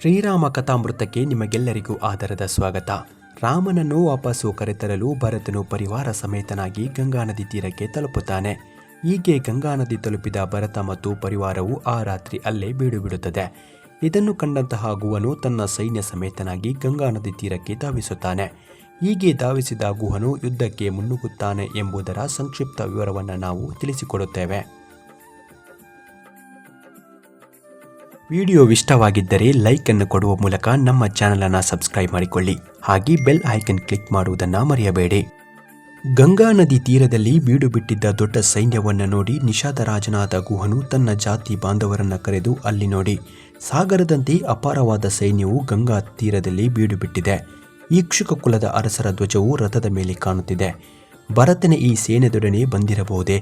ಶ್ರೀರಾಮ ಕಥಾಮೃತಕ್ಕೆ ನಿಮಗೆಲ್ಲರಿಗೂ ಆದರದ ಸ್ವಾಗತ. ರಾಮನನ್ನು ವಾಪಸ್ಸು ಕರೆತರಲು ಭರತನು ಪರಿವಾರ ಸಮೇತನಾಗಿ ಗಂಗಾ ನದಿ ತೀರಕ್ಕೆ ತಲುಪುತ್ತಾನೆ. ಹೀಗೆ ಗಂಗಾ ನದಿ ತಲುಪಿದ ಭರತ ಮತ್ತು ಪರಿವಾರವು ಆ ರಾತ್ರಿ ಅಲ್ಲೇ ಬೀಡುಬಿಡುತ್ತದೆ. ಇದನ್ನು ಕಂಡಂತಹ ಗುಹನು ತನ್ನ ಸೈನ್ಯ ಸಮೇತನಾಗಿ ಗಂಗಾ ನದಿ ತೀರಕ್ಕೆ ಧಾವಿಸುತ್ತಾನೆ. ಹೀಗೆ ಧಾವಿಸಿದ ಗುಹನು ಯುದ್ಧಕ್ಕೆ ಮುನ್ನುಗ್ಗುತ್ತಾನೆ ಎಂಬುದರ ಸಂಕ್ಷಿಪ್ತ ವಿವರವನ್ನು ನಾವು ತಿಳಿಸಿಕೊಡುತ್ತೇವೆ. ವಿಡಿಯೋ ಇಷ್ಟವಾಗಿದ್ದರೆ ಲೈಕ್ ಅನ್ನು ಕೊಡುವ ಮೂಲಕ ನಮ್ಮ ಚಾನೆಲ್ ಅನ್ನು ಸಬ್ಸ್ಕ್ರೈಬ್ ಮಾಡಿಕೊಳ್ಳಿ. ಹಾಗೆ ಬೆಲ್ ಐಕನ್ ಕ್ಲಿಕ್ ಮಾಡುವುದನ್ನು ಮರೆಯಬೇಡಿ. ಗಂಗಾ ನದಿ ತೀರದಲ್ಲಿ ಬೀಡು ಬಿಟ್ಟಿದ್ದ ದೊಡ್ಡ ಸೈನ್ಯವನ್ನು ನೋಡಿ ನಿಷಾದರಾಜನಾದ ಗುಹನು ತನ್ನ ಜಾತಿ ಬಾಂಧವರನ್ನು ಕರೆದು ಅಲ್ಲಿ ನೋಡಿ, ಸಾಗರದಂತೆ ಅಪಾರವಾದ ಸೈನ್ಯವು ಗಂಗಾ ತೀರದಲ್ಲಿ ಬೀಡು ಬಿಟ್ಟಿದೆ. ಈಕ್ಷುಕ ಕುಲದ ಅರಸರ ಧ್ವಜವು ರಥದ ಮೇಲೆ ಕಾಣುತ್ತಿದೆ. ಭರತನ ಈ ಸೇನೆದೊಡನೆ ಬಂದಿರಬಹುದೇ?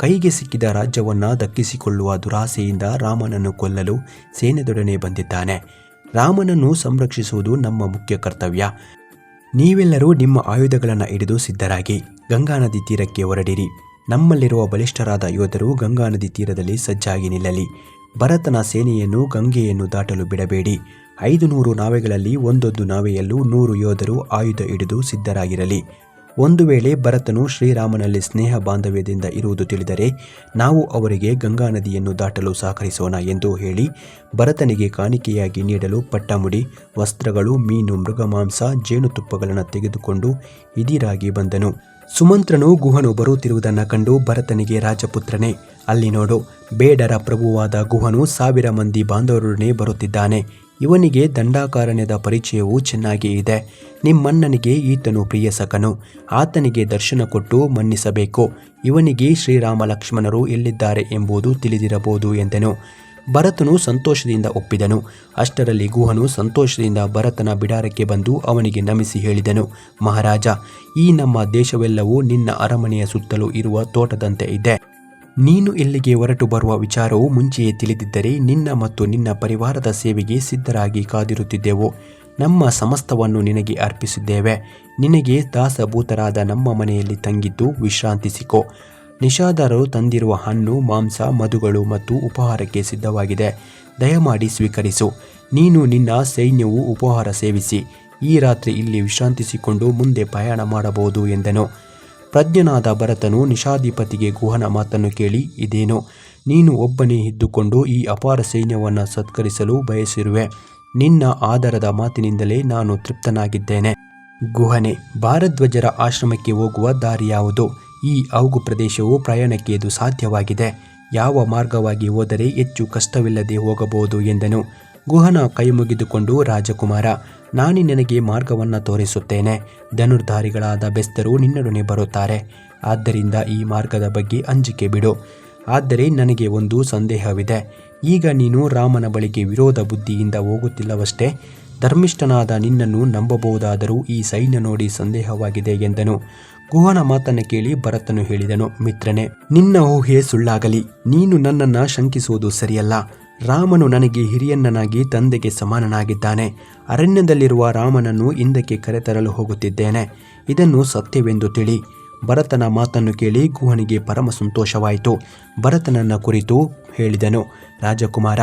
ಕೈಗೆ ಸಿಕ್ಕಿದ ರಾಜ್ಯವನ್ನು ದಕ್ಕಿಸಿಕೊಳ್ಳುವ ದುರಾಸೆಯಿಂದ ರಾಮನನ್ನು ಕೊಲ್ಲಲು ಸೇನೆದೊಡನೆ ಬಂದಿದ್ದಾನೆ. ರಾಮನನ್ನು ಸಂರಕ್ಷಿಸುವುದು ನಮ್ಮ ಮುಖ್ಯ ಕರ್ತವ್ಯ. ನೀವೆಲ್ಲರೂ ನಿಮ್ಮ ಆಯುಧಗಳನ್ನು ಹಿಡಿದು ಸಿದ್ಧರಾಗಿ ಗಂಗಾ ನದಿ ತೀರಕ್ಕೆ ಹೊರಡಿರಿ. ನಮ್ಮಲ್ಲಿರುವ ಬಲಿಷ್ಠರಾದ ಯೋಧರು ಗಂಗಾ ನದಿ ತೀರದಲ್ಲಿ ಸಜ್ಜಾಗಿ ನಿಲ್ಲಲಿ. ಭರತನ ಸೇನೆಯನ್ನು ಗಂಗೆಯನ್ನು ದಾಟಲು ಬಿಡಬೇಡಿ. ಐದು ನೂರು ನಾವೆಗಳಲ್ಲಿ ಒಂದೊಂದು ನಾವೆಯಲ್ಲೂ ನೂರು ಯೋಧರು ಆಯುಧ ಹಿಡಿದು ಸಿದ್ಧರಾಗಿರಲಿ. ಒಂದು ವೇಳೆ ಭರತನು ಶ್ರೀರಾಮನಲ್ಲಿ ಸ್ನೇಹ ಬಾಂಧವ್ಯದಿಂದ ಇರುವುದು ತಿಳಿದರೆ ನಾವು ಅವರಿಗೆ ಗಂಗಾ ನದಿಯನ್ನು ದಾಟಲು ಸಹಕರಿಸೋಣ ಎಂದು ಹೇಳಿ ಭರತನಿಗೆ ಕಾಣಿಕೆಯಾಗಿ ನೀಡಲು ಪಟ್ಟಮುಡಿ, ವಸ್ತ್ರಗಳು, ಮೀನು ಮೃಗಮಾಂಸ ಜೇನುತುಪ್ಪಗಳನ್ನು ತೆಗೆದುಕೊಂಡು ಇದಿರಾಗಿ ಬಂದನು. ಸುಮಂತ್ರನು ಗುಹನು ಬರುತ್ತಿರುವುದನ್ನು ಕಂಡು ಭರತನಿಗೆ ರಾಜಪುತ್ರನೇ, ಅಲ್ಲಿ ನೋಡು, ಬೇಡರ ಪ್ರಭುವಾದ ಗುಹನು ಸಾವಿರ ಮಂದಿ ಬಾಂಧವರೊಡನೆ ಬರುತ್ತಿದ್ದಾನೆ. ಇವನಿಗೆ ದಂಡಾಕಾರಣ್ಯದ ಪರಿಚಯವೂ ಚೆನ್ನಾಗಿ ಇದೆ. ನಿಮ್ಮಣ್ಣನಿಗೆ ಈತನು ಪ್ರಿಯಸಕನು ಆತನಿಗೆ ದರ್ಶನ ಕೊಟ್ಟು ಮನ್ನಿಸಬೇಕು. ಇವನಿಗೆ ಶ್ರೀರಾಮ ಲಕ್ಷ್ಮಣರು ಎಲ್ಲಿದ್ದಾರೆ ಎಂಬುದು ತಿಳಿದಿರಬಹುದು ಎಂದನು. ಭರತನು ಸಂತೋಷದಿಂದ ಒಪ್ಪಿದನು. ಅಷ್ಟರಲ್ಲಿ ಗುಹನು ಸಂತೋಷದಿಂದ ಭರತನ ಬಿಡಾರಕ್ಕೆ ಬಂದು ಅವನಿಗೆ ನಮಿಸಿ ಹೇಳಿದನು. ಮಹಾರಾಜ, ಈ ನಮ್ಮ ದೇಶವೆಲ್ಲವೂ ನಿನ್ನ ಅರಮನೆಯ ಸುತ್ತಲೂ ಇರುವ ತೋಟದಂತೆ ಇದೆ. ನೀನು ಇಲ್ಲಿಗೆ ಹೊರಟು ಬರುವ ವಿಚಾರವು ಮುಂಚೆಯೇ ತಿಳಿದಿದ್ದರೆ ನಿನ್ನ ಮತ್ತು ನಿನ್ನ ಪರಿವಾರದ ಸೇವೆಗೆ ಸಿದ್ಧರಾಗಿ ಕಾದಿರುತ್ತಿದ್ದೆವು. ನಮ್ಮ ಸಮಸ್ತವನ್ನು ನಿನಗೆ ಅರ್ಪಿಸಿದ್ದೇವೆ. ನಿನಗೆ ದಾಸಭೂತರಾದ ನಮ್ಮ ಮನೆಯಲ್ಲಿ ತಂಗಿದ್ದು ವಿಶ್ರಾಂತಿಸಿಕೋ ನಿಷಾದರು ತಂದಿರುವ ಹಣ್ಣು, ಮಾಂಸ, ಮಧುಗಳು ಮತ್ತು ಉಪಹಾರಕ್ಕೆ ಸಿದ್ಧವಾಗಿದೆ. ದಯಮಾಡಿ ಸ್ವೀಕರಿಸು. ನೀನು ನಿನ್ನ ಸೈನ್ಯವು ಉಪಹಾರ ಸೇವಿಸಿ. ಈ ರಾತ್ರಿ ಇಲ್ಲಿ ವಿಶ್ರಾಂತಿಸಿಕೊಂಡು ಮುಂದೆ ಪ್ರಯಾಣ ಮಾಡಬಹುದು ಎಂದನು. ಪ್ರಜ್ಞನಾದ ಭರತನು ನಿಷಾಧಿಪತಿಗೆ ಗುಹನ ಮಾತನ್ನು ಕೇಳಿ, ಇದೇನು? ನೀನು ಒಬ್ಬನೇ ಇದ್ದುಕೊಂಡು ಈ ಅಪಾರ ಸೈನ್ಯವನ್ನು ಸತ್ಕರಿಸಲು ಬಯಸಿರುವೆ. ನಿನ್ನ ಆಧಾರದ ಮಾತಿನಿಂದಲೇ ನಾನು ತೃಪ್ತನಾಗಿದ್ದೇನೆ. ಗುಹನೆ ಭಾರಧ್ವಜರ ಆಶ್ರಮಕ್ಕೆ ಹೋಗುವ ದಾರಿ ಯಾವುದು? ಈ ಔಗು ಪ್ರದೇಶವು ಪ್ರಯಾಣಕ್ಕೆ ಇದು ಸಾಧ್ಯವಾಗಿದೆ. ಯಾವ ಮಾರ್ಗವಾಗಿ ಹೋದರೆ ಹೆಚ್ಚು ಕಷ್ಟವಿಲ್ಲದೆ ಹೋಗಬಹುದು ಎಂದನು. ಗುಹನ ಕೈ ಮುಗಿದುಕೊಂಡು ರಾಜಕುಮಾರ, ನಾನೇ ನಿನಗೆ ಮಾರ್ಗವನ್ನು ತೋರಿಸುತ್ತೇನೆ. ಧನುರ್ಧಾರಿಗಳಾದ ಬೆಸ್ತರು ನಿನ್ನೊಡನೆ ಬರುತ್ತಾರೆ. ಆದ್ದರಿಂದ ಈ ಮಾರ್ಗದ ಬಗ್ಗೆ ಅಂಜಿಕೆ ಬಿಡು. ಆದರೆ ನನಗೆ ಒಂದು ಸಂದೇಹವಿದೆ. ಈಗ ನೀನು ರಾಮನ ಬಳಿಗೆ ವಿರೋಧ ಬುದ್ಧಿಯಿಂದ ಹೋಗುತ್ತಿಲ್ಲವಷ್ಟೇ, ಧರ್ಮಿಷ್ಠನಾದ ನಿನ್ನನ್ನು ನಂಬಬಹುದಾದರೂ ಈ ಸೈನ್ಯ ನೋಡಿ ಸಂದೇಹವಾಗಿದೆ ಎಂದನು. ಗುಹನ ಮಾತನ್ನು ಕೇಳಿ ಭರತನು ಹೇಳಿದನು, ಮಿತ್ರನೇ, ನಿನ್ನ ಊಹೆ ಸುಳ್ಳಾಗಲಿ. ನೀನು ನನ್ನನ್ನು ಶಂಕಿಸುವುದು ಸರಿಯಲ್ಲ. ರಾಮನು ನನಗೆ ಹಿರಿಯನ್ನನಾಗಿ ತಂದೆಗೆ ಸಮಾನನಾಗಿದ್ದಾನೆ. ಅರಣ್ಯದಲ್ಲಿರುವ ರಾಮನನ್ನು ಹಿಂದಕ್ಕೆ ಕರೆತರಲು ಹೋಗುತ್ತಿದ್ದೇನೆ. ಇದನ್ನು ಸತ್ಯವೆಂದು ತಿಳಿ. ಭರತನ ಮಾತನ್ನು ಕೇಳಿ ಗುಹನಿಗೆ ಪರಮ ಸಂತೋಷವಾಯಿತು. ಭರತನನ್ನ ಕುರಿತು ಹೇಳಿದನು. ರಾಜಕುಮಾರ,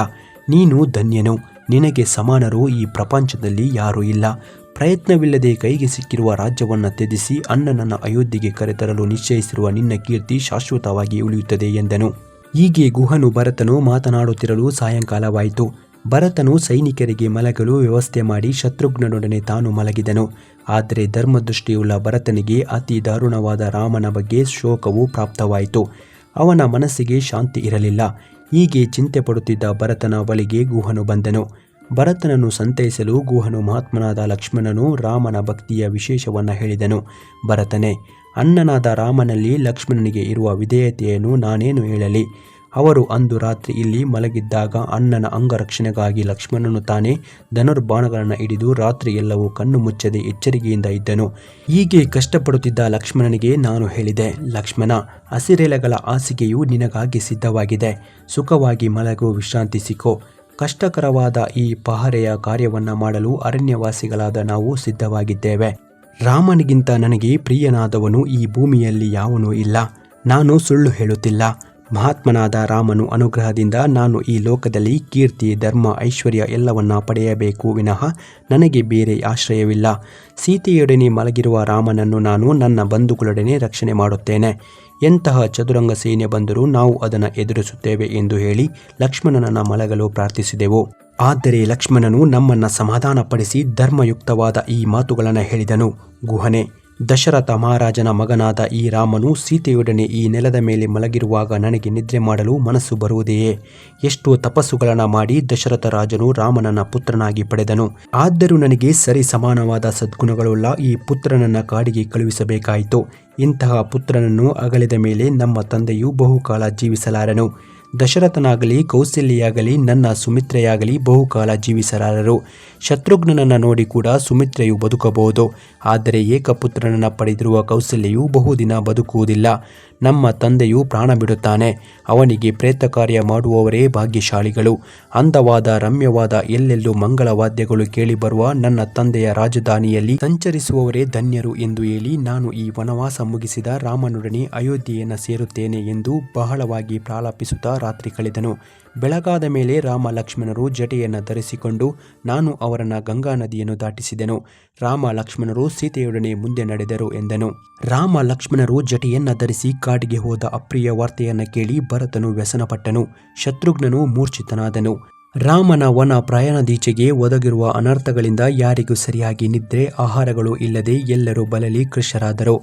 ನೀನು ಧನ್ಯನು. ನಿನಗೆ ಸಮಾನರು ಈ ಪ್ರಪಂಚದಲ್ಲಿ ಯಾರೂ ಇಲ್ಲ. ಪ್ರಯತ್ನವಿಲ್ಲದೆ ಕೈಗೆ ಸಿಕ್ಕಿರುವ ರಾಜ್ಯವನ್ನು ತ್ಯಜಿಸಿ ಅಣ್ಣನನ್ನು ಅಯೋಧ್ಯೆಗೆ ಕರೆತರಲು ನಿಶ್ಚಯಿಸಿರುವ ನಿನ್ನ ಕೀರ್ತಿ ಶಾಶ್ವತವಾಗಿ ಉಳಿಯುತ್ತದೆ ಎಂದನು. ಹೀಗೆ ಗುಹನು ಭರತನು ಮಾತನಾಡುತ್ತಿರಲು ಸಾಯಂಕಾಲವಾಯಿತು. ಭರತನು ಸೈನಿಕರಿಗೆ ಮಲಗಲು ವ್ಯವಸ್ಥೆ ಮಾಡಿ ಶತ್ರುಘ್ನನೊಡನೆ ತಾನು ಮಲಗಿದನು. ಆದರೆ ಧರ್ಮದೃಷ್ಟಿಯುಳ್ಳ ಭರತನಿಗೆ ಅತಿ ದಾರುಣವಾದ ರಾಮನ ಬಗ್ಗೆ ಶೋಕವು ಪ್ರಾಪ್ತವಾಯಿತು. ಅವನ ಮನಸ್ಸಿಗೆ ಶಾಂತಿ ಇರಲಿಲ್ಲ. ಹೀಗೆ ಚಿಂತೆ ಪಡುತ್ತಿದ್ದ ಭರತನ ಬಳಿಗೆ ಗುಹನು ಬಂದನು. ಭರತನನ್ನು ಸಂತೈಸಲು ಗುಹನು ಮಹಾತ್ಮನಾದ ಲಕ್ಷ್ಮಣನು ರಾಮನ ಭಕ್ತಿಯ ವಿಶೇಷವನ್ನು ಹೇಳಿದನು. ಭರತನೇ ಅಣ್ಣನಾದ ರಾಮನಲ್ಲಿ ಲಕ್ಷ್ಮಣನಿಗೆ ಇರುವ ವಿಧೇಯತೆಯನ್ನು ನಾನೇನು ಹೇಳಲಿ? ಅವರು ಅಂದು ರಾತ್ರಿ ಇಲ್ಲಿ ಮಲಗಿದ್ದಾಗ ಅಣ್ಣನ ಅಂಗರಕ್ಷಣೆಗಾಗಿ ಲಕ್ಷ್ಮಣನು ತಾನೇ ಧನುರ್ಬಾಣಗಳನ್ನು ಹಿಡಿದು ರಾತ್ರಿ ಎಲ್ಲವೂ ಕಣ್ಣು ಮುಚ್ಚದೆ ಎಚ್ಚರಿಕೆಯಿಂದ ಇದ್ದನು. ಹೀಗೆ ಕಷ್ಟಪಡುತ್ತಿದ್ದ ಲಕ್ಷ್ಮಣನಿಗೆ ನಾನು ಹೇಳಿದೆ, ಲಕ್ಷ್ಮಣ, ಹಸಿರೆಲೆಗಳ ಹಾಸಿಗೆಯು ನಿನಗಾಗಿ ಸಿದ್ಧವಾಗಿದೆ. ಸುಖವಾಗಿ ಮಲಗು, ವಿಶ್ರಾಂತಿ ಸಿಕ್ಕೋ. ಕಷ್ಟಕರವಾದ ಈ ಪಹರೆಯ ಕಾರ್ಯವನ್ನು ಮಾಡಲು ಅರಣ್ಯವಾಸಿಗಳಾದ ನಾವು ಸಿದ್ಧವಾಗಿದ್ದೇವೆ. ರಾಮನಿಗಿಂತ ನನಗೆ ಪ್ರಿಯನಾದವನು ಈ ಭೂಮಿಯಲ್ಲಿ ಯಾವನೂ ಇಲ್ಲ. ನಾನು ಸುಳ್ಳು ಹೇಳುತ್ತಿಲ್ಲ. ಮಹಾತ್ಮನಾದ ರಾಮನು ಅನುಗ್ರಹದಿಂದ ನಾನು ಈ ಲೋಕದಲ್ಲಿ ಕೀರ್ತಿ, ಧರ್ಮ, ಐಶ್ವರ್ಯ ಎಲ್ಲವನ್ನ ಪಡೆಯಬೇಕು ವಿನಃ ನನಗೆ ಬೇರೆ ಆಶ್ರಯವಿಲ್ಲ. ಸೀತೆಯೊಡನೆ ಮಲಗಿರುವ ರಾಮನನ್ನು ನಾನು ನನ್ನ ಬಂಧುಗಳೊಡನೆ ರಕ್ಷಣೆ ಮಾಡುತ್ತೇನೆ. ಎಂತಹ ಚದುರಂಗ ಸೇನೆ ಬಂದರೂ ನಾವು ಅದನ್ನು ಎದುರಿಸುತ್ತೇವೆ ಎಂದು ಹೇಳಿ ಲಕ್ಷ್ಮಣನನ್ನ ಮಲಗಲು ಪ್ರಾರ್ಥಿಸಿದೆವು. ಆದರೆ ಲಕ್ಷ್ಮಣನು ನಮ್ಮನ್ನ ಸಮಾಧಾನಪಡಿಸಿ ಧರ್ಮಯುಕ್ತವಾದ ಈ ಮಾತುಗಳನ್ನು ಹೇಳಿದನು. ಗುಹನೆ ದಶರಥ ಮಹಾರಾಜನ ಮಗನಾದ ಈ ರಾಮನು ಸೀತೆಯೊಡನೆ ಈ ನೆಲದ ಮೇಲೆ ಮಲಗಿರುವಾಗ ನನಗೆ ನಿದ್ರೆ ಮಾಡಲು ಮನಸ್ಸು ಬರುವುದೆಯೇ? ಎಷ್ಟು ತಪಸ್ಸುಗಳನ್ನು ಮಾಡಿ ದಶರಥ ರಾಜನು ರಾಮನನ್ನ ಪುತ್ರನಾಗಿ ಪಡೆದನು. ಆದರೂ ನನಗೆ ಸರಿ ಸಮಾನವಾದ ಸದ್ಗುಣಗಳುಳ್ಳ ಈ ಪುತ್ರನನ್ನ ಕಾಡಿಗೆ ಕಳುಹಿಸಬೇಕಾಯಿತು. ಇಂತಹ ಪುತ್ರನನ್ನು ಅಗಲಿದ ಮೇಲೆ ನಮ್ಮ ತಂದೆಯು ಬಹುಕಾಲ ಜೀವಿಸಲಾರನು. ದಶರಥನಾಗಲಿ ಕೌಸಲ್ಯಾಗಲಿ ನನ್ನ ಸುಮಿತ್ರೆಯಾಗಲಿ ಬಹುಕಾಲ ಜೀವಿಸಲಾರರು ಶತ್ರುಘ್ನನನ್ನು ನೋಡಿ ಕೂಡ ಸುಮಿತ್ರೆಯು ಬದುಕಬಹುದು. ಆದರೆ ಏಕಪುತ್ರನನ್ನು ಪಡೆದಿರುವ ಕೌಸಲ್ಯು ಬಹುದಿನ ಬದುಕುವುದಿಲ್ಲ. ನಮ್ಮ ತಂದೆಯು ಪ್ರಾಣ ಬಿಡುತ್ತಾನೆ. ಅವನಿಗೆ ಪ್ರೇತ ಕಾರ್ಯ ಮಾಡುವವರೇ ಭಾಗ್ಯಶಾಲಿಗಳು. ಅಂದವಾದ, ರಮ್ಯವಾದ, ಎಲ್ಲೆಲ್ಲೂ ಮಂಗಳವಾದ್ಯಗಳು ಕೇಳಿಬರುವ ನನ್ನ ತಂದೆಯ ರಾಜಧಾನಿಯಲ್ಲಿ ಸಂಚರಿಸುವವರೇ ಧನ್ಯರು ಎಂದು ಹೇಳಿ ನಾನು ಈ ವನವಾಸ ಮುಗಿಸಿದ ರಾಮನೊಡನೆ ಅಯೋಧ್ಯೆಯನ್ನು ಸೇರುತ್ತೇನೆ ಎಂದು ಬಹಳವಾಗಿ ಪ್ರಾಲಾಪಿಸುತ್ತಾ ರಾತ್ರಿ ಕಳೆದನು. ಬೆಳಗಾದ ಮೇಲೆ ರಾಮ ಲಕ್ಷ್ಮಣರು ಜಟೆಯನ್ನು ಧರಿಸಿಕೊಂಡು ನಾನು ಅವರನ್ನ ಗಂಗಾ ನದಿಯನ್ನು ದಾಟಿಸಿದೆನು. ರಾಮ ಲಕ್ಷ್ಮಣರು ಸೀತೆಯೊಡನೆ ಮುಂದೆ ನಡೆದರು ಎಂದನು. ರಾಮ ಲಕ್ಷ್ಮಣರು ಜಟೆಯನ್ನು ಧರಿಸಿ ಕಾಡಿಗೆ ಹೋದ ಅಪ್ರಿಯ ವಾರ್ತೆಯನ್ನು ಕೇಳಿ ಭರತನು ವ್ಯಸನಪಟ್ಟನು. ಶತ್ರುಘ್ನನು ಮೂರ್ಛಿತನಾದನು. ರಾಮನ ವನ ಪ್ರಯಾಣದೀಚೆಗೆ ಒದಗಿರುವ ಅನರ್ಥಗಳಿಂದ ಯಾರಿಗೂ ಸರಿಯಾಗಿ ನಿದ್ರೆ ಆಹಾರಗಳು ಇಲ್ಲದೆ ಎಲ್ಲರೂ ಬಲಲಿ ಕೃಶರಾದರು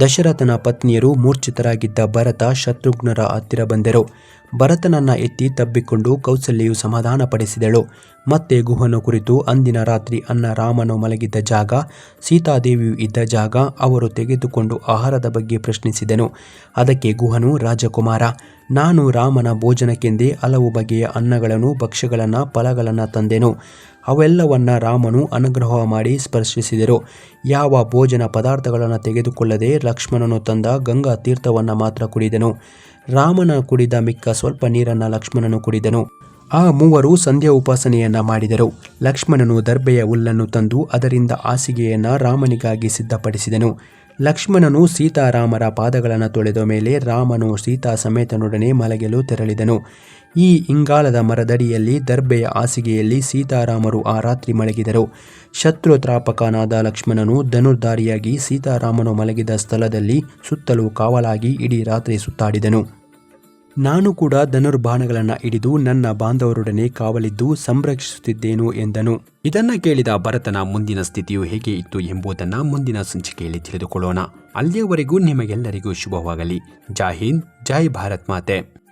ದಶರಥನ ಪತ್ನಿಯರು ಮೂರ್ಛಿತರಾಗಿದ್ದ ಭರತ ಶತ್ರುಘ್ನರ ಹತ್ತಿರ ಬಂದರು. ಭರತನನ್ನ ಎತ್ತಿ ತಬ್ಬಿಕೊಂಡು ಕೌಸಲ್ಯು ಸಮಾಧಾನಪಡಿಸಿದಳು ಮತ್ತೆ ಗುಹನ ಕುರಿತು ಅಂದಿನ ರಾತ್ರಿ ಅನ್ನ ರಾಮನು ಮಲಗಿದ್ದ ಜಾಗ, ಸೀತಾದೇವಿಯು ಇದ್ದ ಜಾಗ, ಅವರು ತೆಗೆದುಕೊಂಡು ಆಹಾರದ ಬಗ್ಗೆ ಪ್ರಶ್ನಿಸಿದನು. ಅದಕ್ಕೆ ಗುಹನು, ರಾಜಕುಮಾರ, ನಾನು ರಾಮನ ಭೋಜನಕ್ಕೆಂದೇ ಹಲವು ಬಗೆಯ ಅನ್ನಗಳನ್ನು, ಭಕ್ಷ್ಯಗಳನ್ನು, ಫಲಗಳನ್ನು ತಂದೆನು. ಅವೆಲ್ಲವನ್ನ ರಾಮನು ಅನುಗ್ರಹ ಮಾಡಿ ಸ್ಪರ್ಶಿಸಿದರು. ಯಾವ ಭೋಜನ ಪದಾರ್ಥಗಳನ್ನು ತೆಗೆದುಕೊಳ್ಳದೆ ಲಕ್ಷ್ಮಣನು ತಂದ ಗಂಗಾ ತೀರ್ಥವನ್ನು ಮಾತ್ರ ಕುಡಿದನು. ರಾಮನ ಕುಡಿದ ಮಿಕ್ಕ ಸ್ವಲ್ಪ ನೀರನ್ನು ಲಕ್ಷ್ಮಣನು ಕುಡಿದನು. ಆ ಮೂವರು ಸಂಧ್ಯಾ ಉಪಾಸನೆಯನ್ನ ಮಾಡಿದರು. ಲಕ್ಷ್ಮಣನು ದರ್ಬೆಯ ಹುಲ್ಲನ್ನು ತಂದು ಅದರಿಂದ ಹಾಸಿಗೆಯನ್ನು ರಾಮನಿಗಾಗಿ ಸಿದ್ಧಪಡಿಸಿದನು. ಲಕ್ಷ್ಮಣನು ಸೀತಾರಾಮರ ಪಾದಗಳನ್ನು ತೊಳೆದ ಮೇಲೆ ರಾಮನು ಸೀತಾ ಸಮೇತನೊಡನೆ ಮಲಗಲು ತೆರಳಿದನು. ಈ ಇಂಗಾಲದ ಮರದಡಿಯಲ್ಲಿ ದರ್ಬೆಯ ಹಾಸಿಗೆಯಲ್ಲಿ ಸೀತಾರಾಮರು ಆ ರಾತ್ರಿ ಮಲಗಿದರು. ಶತ್ರುತ್ರಾಪಕನಾದ ಲಕ್ಷ್ಮಣನು ಧನುರ್ಧಾರಿಯಾಗಿ ಸೀತಾರಾಮನು ಮಲಗಿದ ಸ್ಥಳದಲ್ಲಿ ಸುತ್ತಲೂ ಕಾವಲಾಗಿ ಇಡೀ ರಾತ್ರಿ ಸುತ್ತಾಡಿದನು. ನಾನು ಕೂಡ ಧನುರ್ಬಾಣಗಳನ್ನು ಹಿಡಿದು ನನ್ನ ಬಾಂಧವರೊಡನೆ ಕಾವಲಿದ್ದು ಸಂರಕ್ಷಿಸುತ್ತಿದ್ದೇನು ಎಂದನು. ಇದನ್ನ ಕೇಳಿದ ಭರತನ ಮುಂದಿನ ಸ್ಥಿತಿಯು ಹೇಗೆ ಇತ್ತು ಎಂಬುದನ್ನು ಮುಂದಿನ ಸಂಚಿಕೆಯಲ್ಲಿ ತಿಳಿದುಕೊಳ್ಳೋಣ. ಅಲ್ಲಿಯವರೆಗೂ ನಿಮಗೆಲ್ಲರಿಗೂ ಶುಭವಾಗಲಿ. ಜೈ ಹಿಂದ್, ಜೈ ಭಾರತ್ ಮಾತೆ.